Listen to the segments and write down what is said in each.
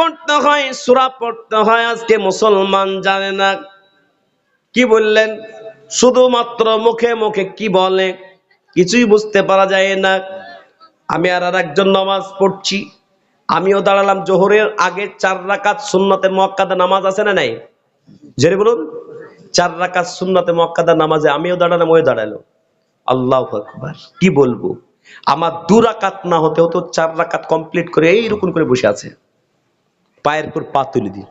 পড়তে হয়, সুরা পড়তে হয়, আজকে মুসলমান জানে না। কি বললেন? শুধুমাত্র মুখে মুখে কি বলে? কিছুই বুঝতে পারা যায় না। আমি আর আর একজন নামাজ পড়ছি। আমিও দাঁড়ালাম জোহরের আগে চার রাকাত সুন্নতে মক্কাদা নামাজ আছে না নাই? জেরে বলুন। চার রাকাত সুন্নতে মক্কাদা নামাজে আমিও দাঁড়ালাম, ওই দাঁড়াল। আল্লাহ আকবার, কি বলব? আমার দু রাকাত না হতে হতো চার রাকাত কমপ্লিট করে এইরকম করে বসে আছে। পায়ের উপর পা তুলে দিয়ে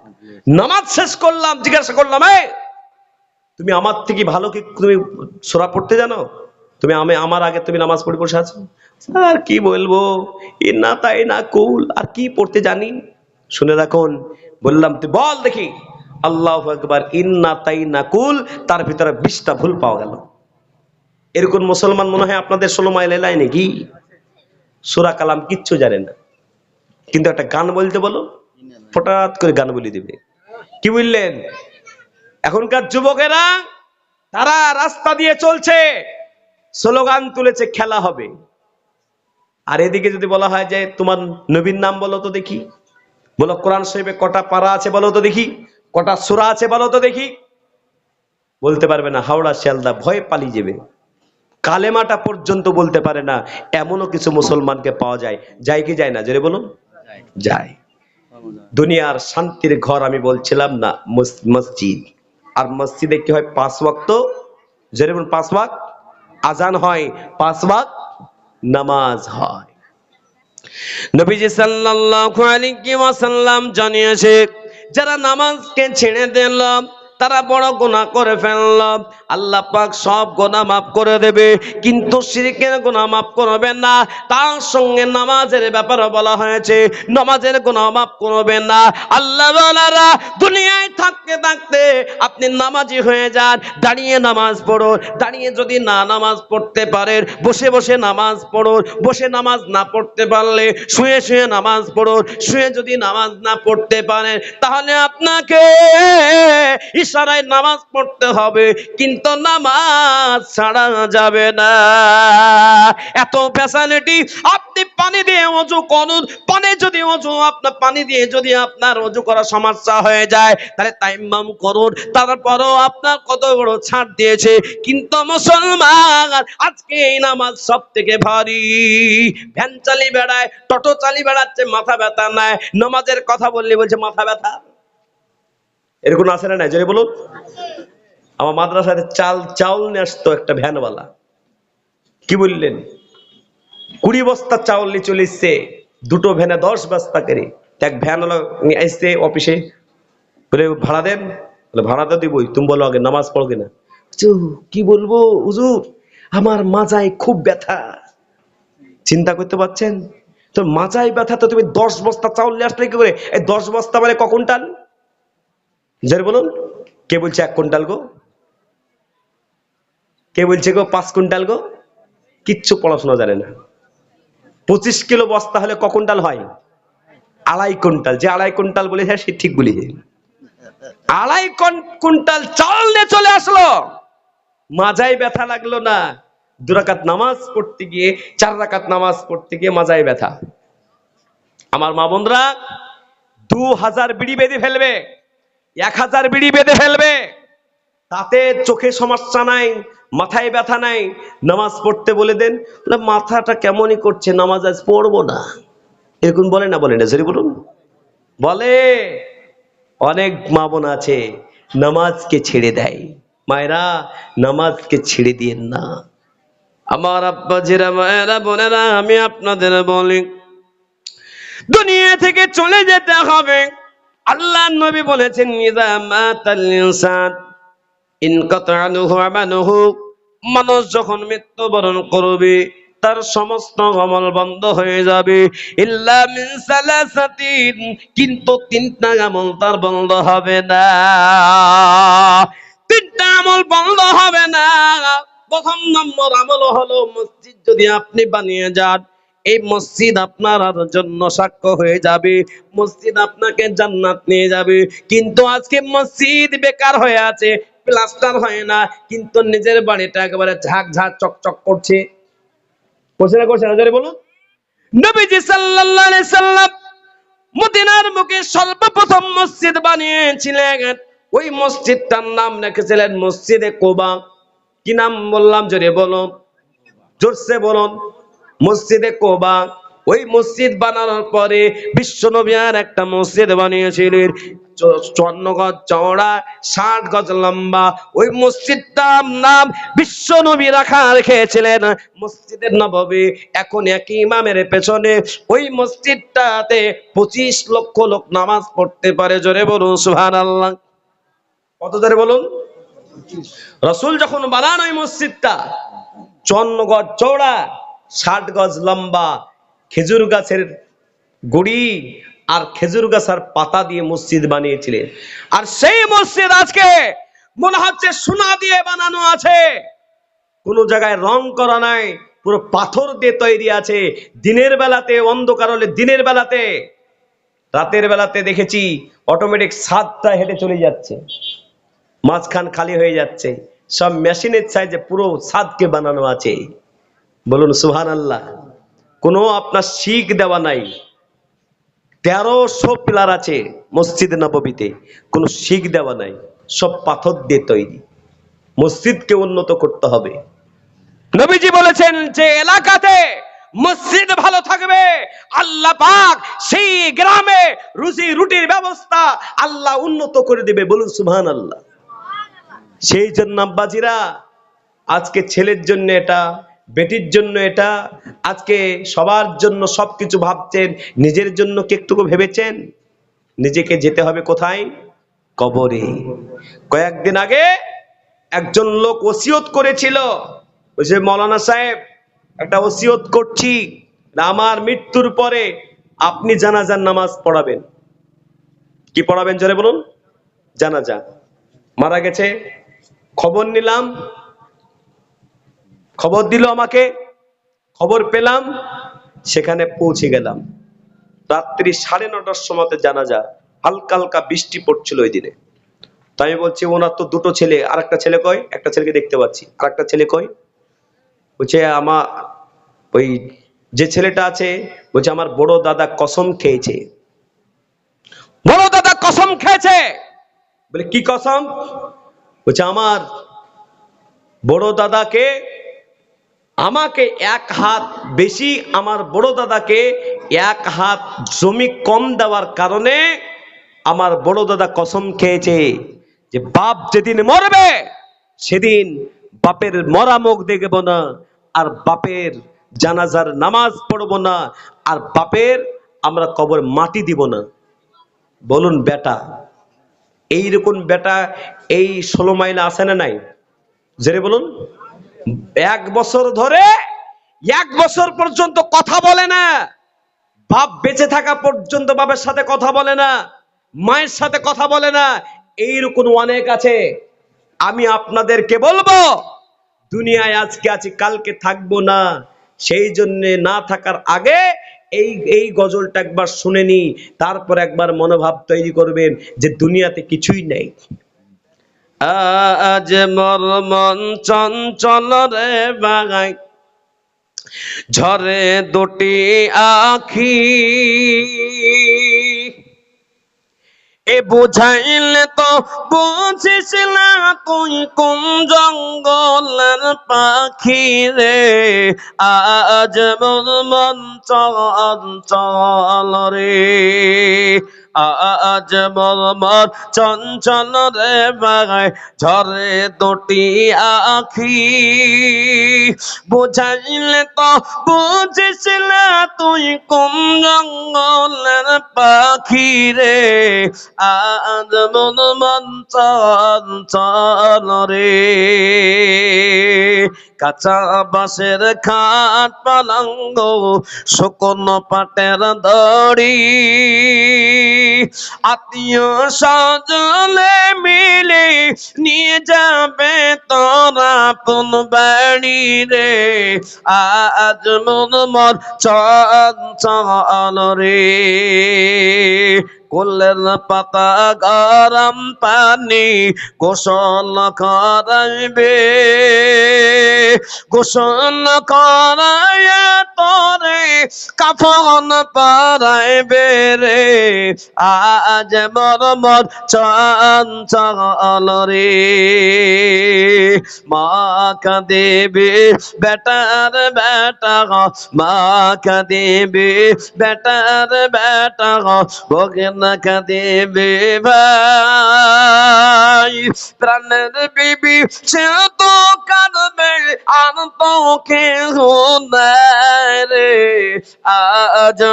নামাজ শেষ করলাম, জিজ্ঞাসা করলাম তুমি আমার থেকে ভালো কি তুমি সোরা পড়তে জানো? তুমি আমি, আমার আগে তুমি নামাজ পড়ে বসে আছো? আর কি বলব? এ না তাই না কুল, আর কি পড়তে জানি? শুনে রাখুন, বললাম, তুই বল দেখি। আল্লাহ একবার ইন্না তাই না কুল, তার ভিতরে বিশটা ভুল পাওয়া গেল। এরকম মুসলমান মনে হয় আপনাদের ষোলো মাইল এলাই নাকি? সুরা কালাম কিচ্ছু জানে না। কিন্তু একটা গান বলতে বলো হঠাৎ করে গান বলে দিবে। কি বললেন? এখনকার যুবকেরা, তারা রাস্তা দিয়ে চলছে, স্লোগান তুলেছে, খেলা হবে। আর এদিকে যদি বলা হয় যে, তোমার নবীর নাম বলো তো দেখি। বলো, কোরআন শরীফে কটা পারা আছে বলো তো দেখি। কটা সুরা আছে বলো তো দেখি। বলতে পারবে না, হাওড়া শিয়ালদা ভয় পালিয়ে যাবে। কালেমাটা পর্যন্ত বলতে পারে না, এমনও কিছু মুসলমানকে পাওয়া যায়। যায় কি যায় না? জেরে বলুন। যায়। দুনিয়ার শান্তির ঘর আমি বলছিলাম না মসজিদ। আর মসজিদে কি হয়? পাঁচ ওয়াক্ত? যেরকম পাঁচ ওয়াক আজান হয়, পাঁচ ওয়াক নামাজ হয়। নবীজি সাল্লাল্লাহু আলাইহি ওয়াসাল্লাম জানিয়েছে, যারা নামাজকে ছেড়ে দিল তারা বড় গুনাহ করে ফেলল। আল্লাহ পাক সব গুনাহ মাফ করে দেবে, কিন্তু শিরকের গুনাহ মাফ করবেন না। তার সঙ্গে নামাজের ব্যাপারে বলা হয়েছে, নামাজের গুনাহ মাফ করবেন না। আল্লাহ দুনিয়ায় থাকতে থাকতে আপনি নামাজি হয়ে যান, দাঁড়িয়ে নামাজ পড়ুন। দাঁড়িয়ে যদি না নামাজ পড়তে পারেন, বসে বসে নামাজ পড়ুন। বসে নামাজ না পড়তে পারলে শুয়ে শুয়ে নামাজ পড়ুন। শুয়ে যদি নামাজ না পড়তে পারেন, তাহলে আপনাকে ইশারায় নামাজ পড়তে হবে, কিন্তু নামাজ ছাড়া যাবে না। এত ফ্যাসিলিটি আপনি পানি দিয়ে অজু করুন, পানি যদি অজু, আপনার পানি দিয়ে যদি আপনার অজু করার সমস্যা হয়ে যায়, তাহলে তাইম্মাম করুন। তারপরও আপনার কত বড় ছাড় দিয়েছে, কিন্তু মুসলমান, আজকে এই নামাজ সব থেকে ভারী। ভ্যান চালি বেড়ায়, টোটো চালি বেড়াচ্ছে, মাথা ব্যথা নাই নামাজের কথা বললে বলছে, মাথা ব্যথা। এরকম আছে না নাই? জোরে বলুন। আমার মাদ্রাসাতে চাল চাউল নিয়ে আসতো একটা ভ্যানওয়ালা। কি বললেন? কুড়ি বস্তা চাউল নিয়ে চলে এসছে। দুটো ভ্যানে দশ বস্তা করে। এক ভ্যানওয়ালা নিয়ে আসছে অফিসে। বলে ভাড়া দেন? বলে ভাড়া তো দিবই। তুমি বলো আগে নামাজ পড়ো কিনা? চু, কি বলব হুজুর? আমার মাজায় খুব ব্যথা। চিন্তা করতে পারছেন? তো মাজায় ব্যথা তো তুমি দশ বস্তা চাউল নিয়ে আসলে কি করে? এই দশ বস্তা মানে কখন কুইন্টাল জোরে বলুন। কে বলছে এক কুইন্টাল গো? কে বলছে গো পাঁচ কুইন্টাল গো? কিচ্ছু পড়াশোনা জানে না। পঁচিশ কিলো বস্তা হলে ক কুইন্টাল হয়? আড়াই কুইন্টাল। যে আড়াই কুইন্টাল বলেছে সে ঠিক বলেছে। আড়াই কুইন্টাল চাল নিয়ে চলে আসলো। মাজায় ব্যথা লাগল না। দুরাকাত নামাজ পড়তে গিয়ে, চার রাকাত নামাজ পড়তে গিয়ে মাজায় ব্যথা। আমার মা বোনরা, দু হাজার বিড়ি বেঁধে ফেলবে। এক হাজার বিড়ি বেঁধে ফেলবে। তাতে চোখে সমস্যা নাই, মাথায় ব্যথা নাই, নামাজ পড়তে বলে দেন। মাথাটা কেমনই করছে? নামাজ আজ পড়ব না। এরকম বলে না বলে না সরি বলুন। বলে, অনেক মা বোন আছে, নামাজকে ছেড়ে দেয়। মায়েরা, নামাজকে ছেড়ে দিয়েন না। আমার আব্বা, জেরা মায়েরা, বোনেরা, আমি আপনাদের বলি, দুনিয়া থেকে চলে যেতে হবে। আল্লাহ নবী বলেছেন মানুষ যখন মৃত্যুবরণ করবে, তার সমস্ত আমল বন্ধ হয়ে যাবে। ইল্লা কিন্তু তিনটা আমল তার বন্ধ হবে না। তিনটা আমল বন্ধ হবে না। প্রথম নম্বর আমল হলো, মসজিদ যদি আপনি বানিয়ে যান এই মসজিদ আপনার জন্য সাক্ষ্য হয়ে যাবে। মসজিদ আপনাকে জান্নাত নিয়ে যাবে। কিন্তু আজকে মসজিদ বেকার হয়ে আছে, প্লাস্টার হয় না, কিন্তু নিজের বাড়িটা একেবারে ঝাঁক ঝাঁক চকচক করছে। করছে বলুন। নবীজি সাল্লাল্লাহু আলাইহি সাল্লাম মদিনার মুখে সর্বপ্রথম মসজিদ বানিয়েছিলেন। ওই মসজিদটার নাম রেখেছিলেন মসজিদে কোবা। কি নাম বললাম? জোরে বলো জোরসে বলুন। মসজিদে কোবা। ওই মসজিদ বানানোর পরে বিশ্বনবী আর একটা মসজিদ বানিয়েছিলেন। চুয়ান্ন গজ চওড়া, ষাট গজ লম্বা। ওই মসজিদটার নাম বিশ্বনবী রাখা রেখেছিলেন। মসজিদের নববী এখন একই ইমামের পেছনে। ওই মসজিদটাতে পঁচিশ লক্ষ লোক নামাজ পড়তে পারে। জোরে বলুন সুহান আল্লাহ কত জোরে বলুন? রসুল যখন বানান ওই মসজিদটা গজ চৌড়া ষাট গজ লম্বা খেজুর গাছের গুড়ি আর খেজুর গাছের পাতা দিয়ে মসজিদ বানিয়েছিলেন। আর সেই মসজিদ আজকে মনে হচ্ছে সোনা দিয়ে বানানো আছে। কোন জায়গায় রং করা নাই, পুরো পাথর দিয়ে তৈরি আছে। দিনের বেলাতে, অন্ধকার হলে দিনের বেলাতে। রাতের বেলাতে দেখেছি অটোমেটিক ছাদটা হেঁটে চলে যাচ্ছে। মাঝখান খালি হয়ে যাচ্ছে। সব মেশিনের সাইজে পুরো সাদকে বানানো আছে। বলুন সুহান আল্লাহ কোনো আপনার শিখ দেওয়া নাই। তেরোশো পিলার আছে মসজিদ নববীতে। কোনো শিখ দেওয়া নাই। সব পাথর দিয়ে তৈরি। মসজিদকে উন্নত করতে হবে। নবীজি বলেছেন যে এলাকাতে মসজিদ ভালো থাকবে আল্লাহ পাক সেই গ্রামে রুজি রুটির ব্যবস্থা আল্লাহ উন্নত করে দেবে। বলুন সুবহান আল্লাহ সেই জন্য আব্বাজিরা আজকে ছেলের জন্য এটা বেটির জন্য এটা, আজকে সবার জন্য সবকিছু ভাবছেন, নিজের জন্য কি একটুকু ভেবেছেন? নিজেকে যেতে হবে কোথায়? কবরে। কয়েকদিন আগে একজন লোক ওসিয়ত করেছিল, ওই যে মৌলানা সাহেব, একটা ওসিয়ত করছি আমার মৃত্যুর পরে আপনি জানাজার নামাজ পড়াবেন। কি পড়াবেন জোরে বলুন? জানাজা। মারা গেছে, খবর নিলাম খবর দিল আমাকে খবর পেলাম সেখানে পৌঁছে গেলাম। রাত্রি সাড়ে নটার সময়তে জানাজা হালকা হালকা বৃষ্টি পড়ছিল ওই দিনে। তাই আমি বলছি ওনার তো দুটো ছেলে আর একটা ছেলে কয়? একটা ছেলেকে দেখতে পাচ্ছি আর একটা ছেলে কয়? বলছে আমার ওই যে ছেলেটা আছে বলছে আমার বড় দাদা কসম খেয়েছে। বড় দাদা কসম খেয়েছে? বলে কি কসম? বলছে আমার বড় দাদাকে আমাকে এক হাত বেশি আমার বড় দাদাকে এক হাত জমি কম দেওয়ার কারণে আমার বড় দাদা কসম খেয়েছে যে বাপ যেদিন মরবে, সেদিন বাপের মরা মুখ দেখব না, আর বাপের জানাজার নামাজ পড়ব না, আর বাপের আমরা কবর মাটি দিব না। বলুন বেটা, এইরকম বেটা এই ষোলো মাইলে আসে না নাই? জেরে বলুন। এক বছর ধরে, এক বছর পর্যন্ত কথা বলে না। বাপ বেঁচে থাকা পর্যন্ত বাপের সাথে কথা বলে না, মায়ের সাথে কথা বলে না। এইরকম অনেক আছে। আমি আপনাদেরকে বলব, দুনিয়ায় আজকে আছি, কালকে থাকব না। সেই জন্য না থাকার আগে এই এই গজলটা একবার শুনে নি তারপর একবার মনোভাব তৈরি করবেন যে দুনিয়াতে কিছুই নেই। আজ মর মন চঞ্চল রে বাগাই ঝরে দুটি আখি। এ বুঝাইলে তো বুঝিস না তুই কোন জঙ্গলের পাখি রে? আজ মন চঞ্চল রে, আজ মন চঞ্চল রে বাগায় ঝরে দুটি আখি। বুঝাইলে তো বুঝিস তুই কম জঙ্গলের পাখি রে? আজ মন মন চল রে। কাঁচা বাঁশের খাট পালঙ্গ, শুকনো পাটের দড়ি। আত্মীয় সজলে মিলে নিয়ে যাবে তোরা পুন বাড়ি রে। আজ মন মন চঞ্চল রে। কোলের পাতা গরম পানি, গোসল করাইবে। গোসল করায় তোরে কাফন পরাইবে রে। আজ মর মর চঞ্চল রে। মা কাঁদেবে, বেটার বেটা মা কাঁদেবে, বেটার বেটা ভোগেন কাঁদেবে ভাই। প্রাণের বিবি, সে তো কাঁদবে, আর তো কেহ রে। আজ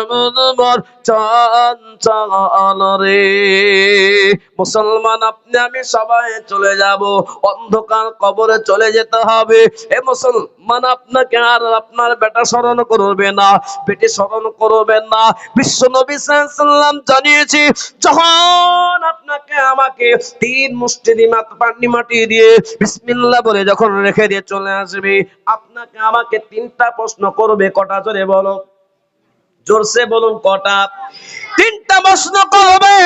মর চঞ্চল রে। মুসলমান, আপনি, আমি সবাই চলে যাব। অন্ধকার কবরে চলে যেতে হবে। এ মুসলমান, আপনাকে আর আপনার বেটা স্মরণ করবে না, বেটি স্মরণ করবেন না। বিশ্ব নবী সাল্লাম জানিয়েছি যখন আপনাকে আমাকে তিন মুষ্টি দিয়ে পানি মাটি দিয়ে বিসমিল্লাহ বলে যখন রেখে দিয়ে চলে আসবে, আপনাকে আমাকে তিনটা প্রশ্ন করবে, কটা জোরে বলো? জোরসে বলুন কটা। তিনটা প্রশ্ন করবে।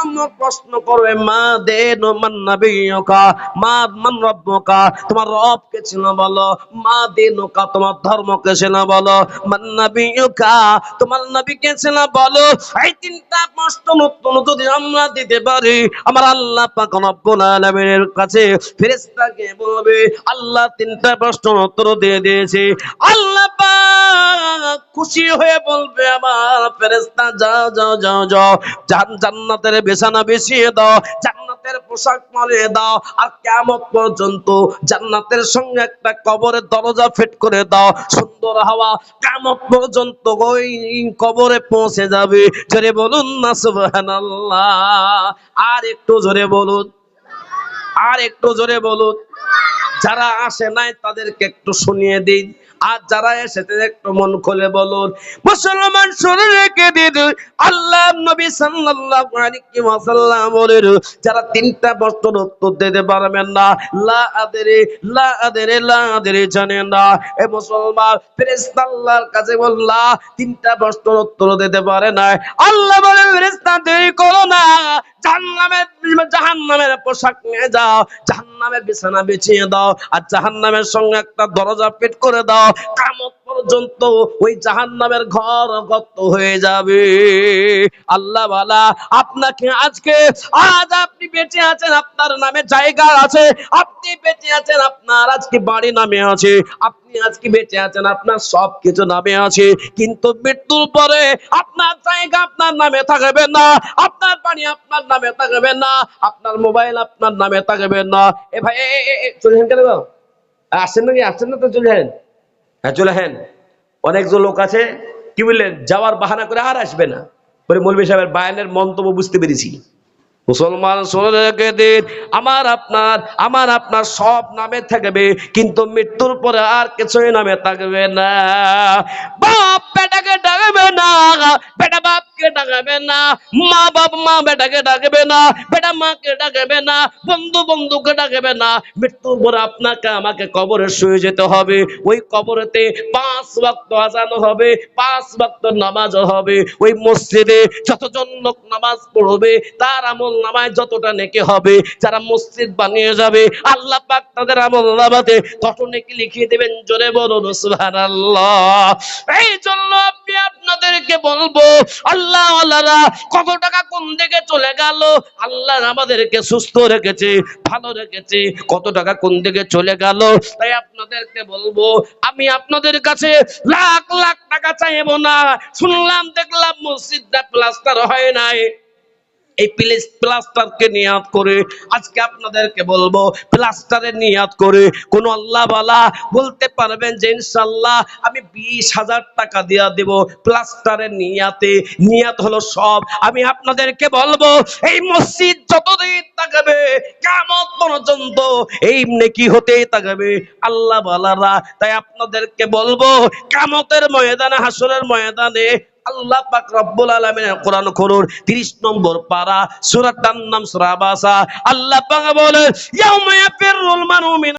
নম্বর প্রশ্ন করবে, মা দে মান নবিয়কা, মা মান রব্বকা। তোমার রব কে ছিল বলো, মা দে নৌকা তোমার ধর্ম কে ছিল বলো, মান নবিয়কা। তোমার নবী কে ছিল বলো, এই তিনটা প্রশ্ন উত্তর যদি আমরা দিতে পারি, আমার আল্লাহ পাক রব্বুল আলামিনের কাছে ফেরেশতাকে বলবে, আল্লাহ তিনটা প্রশ্ন উত্তর দিয়ে দিয়েছে। আল্লাহ খুশি হয়ে বলবে আমার ফেরেশতা, যাও যাও যাও যাও। জান- জান্নাতের বিছানা বিছিয়ে দাও, জান্নাতের পোশাক মারিয়ে দাও। আর কিয়ামত পর্যন্ত জান্নাতের সঙ্গে একটা কবরের দরজা ফিট করে দাও। সুন্দর হাওয়া কিয়ামত পর্যন্ত ওই কবরে পৌঁছে যাবে। জোরে বলুন না, সুবহানাল্লাহ। আর একটু জোরে বলুন। আর একটু জোরে বলুন। যারা আসে নাই তাদেরকে একটু শুনিয়ে দিন। আর যারা এসেছে একটু মন খুলে বলুন। মুসলমান শুনে রেখে দিন। আল্লাহ নবী সাল্লাল্লাহু আলাইহি ওয়াসাল্লাম বলেন, যারা তিনটা প্রশ্নের উত্তর দিতে পারবেন না, লা আদরে লা আদরে লা আদরে জানেন না। এ মুসলমান ফেরেশতা আল্লাহর কাছে বললা তিনটা প্রশ্নের উত্তর দিতে পারে না। আল্লাহ বলে ফেরেশতা দেরি করো না। জাহান্নামের জাহান্নামের পোশাক নিয়ে যাও। জাহান্নামের বিছানা বিছিয়ে দাও আর জাহান্নামের সঙ্গে একটা দরজা পেট করে দাও। কামত পর্যন্ত ওই জাহান্নামের ঘর গত হয়ে যাবে। আল্লাহ বালা, আপনাকে আজকে, আজ আপনি বেঁচে আছেন, আপনার নামে জায়গা আছে। আপনি বেঁচে আছেন, আপনার আজকে বাড়ি নামে আছে। আপনি আজকে বেঁচে আছেন, আপনার সব কিছু নামে আছে। কিন্তু মৃত্যুর পরে আপনার জায়গা আপনার নামে থাকবে না, আপনার বাড়ি আপনার নামে থাকবে না, আপনার মোবাইল আপনার নামে থাকবে না। এ ভাই চলে কেন? আসছেন নাকি? আসছেন না তো চলে যান? হ্যাঁ চলে হেন অনেকজন লোক আছে, কি বললেন? যাওয়ার বাহানা করে আর আসবে না। পরে মৌলবী সাহেবের বায়ানের মন্তব্য বুঝতে পেরেছি। মুসলমান দিন, আমার আপনার আমার আপনার সব নামে থাকবে, কিন্তু মৃত্যুর পরে আর কিছুই নামে থাকবে না। বাপ বেটাকে ডাকবে না, বেটা না মা বাপ মা বেটাকে ডাকবে না বেটা ডাকবে না বন্ধু ডাকবে না মৃত্যুর পরে আপনাকে আমাকে কবরে শুয়ে যেতে হবে। ওই কবরেতে পাঁচ হবে, পাঁচ নামাজ হবে। ওই মসজিদে যতজন লোক নামাজ পড়বে, তার আমল নামায় যতটা নেকি হবে, যারা মসজিদ বানিয়ে যাবে, আল্লাহ পাক তাদের আমল নামাতে তত নেকি লিখিয়ে দেবেন। জোরে বলুন, সুবহানাল্লাহ। এই জন্য বলব আল্লাহ কত টাকা কোন দিকে চলে গেল? আল্লাহ আমাদেরকে সুস্থ রেখেছে, ভালো রেখেছে। কত টাকা কোন দিকে চলে গেল? তাই আপনাদেরকে বলব, আমি আপনাদের কাছে লাখ লাখ টাকা চাইব না। শুনলাম, দেখলাম মসজিদটা প্লাস্টার হয় নাই। এই প্লেস প্লাস্টারকে নিয়াত করে, আজকে আপনাদেরকে বলব প্লাস্টারের নিয়াত করে। কোন আল্লাহ বালা বলতে পারবেন যে ইনশাল্লাহ আমি বিশ হাজার টাকা দিয়া দেব প্লাস্টারের নিয়াতে। নিয়াত হলো সব। আমি আপনাদেরকে বলব, এই মসজিদ যতদিন থাকবে কেমন পর্যন্ত এই নেকি হতেই থাকবে আল্লাহ বালারা, তাই আপনাদেরকে বলব কামতের ময়দানে, হাসরের ময়দানে আল্লাহ পাক রব্বুল আলামিনের কোরআন খুলুন 30 নম্বর পারা সূরাটার নাম সূরা আবাসা আল্লাহ পাক বলে, ইয়াউমা ইয়াফিরুল মিন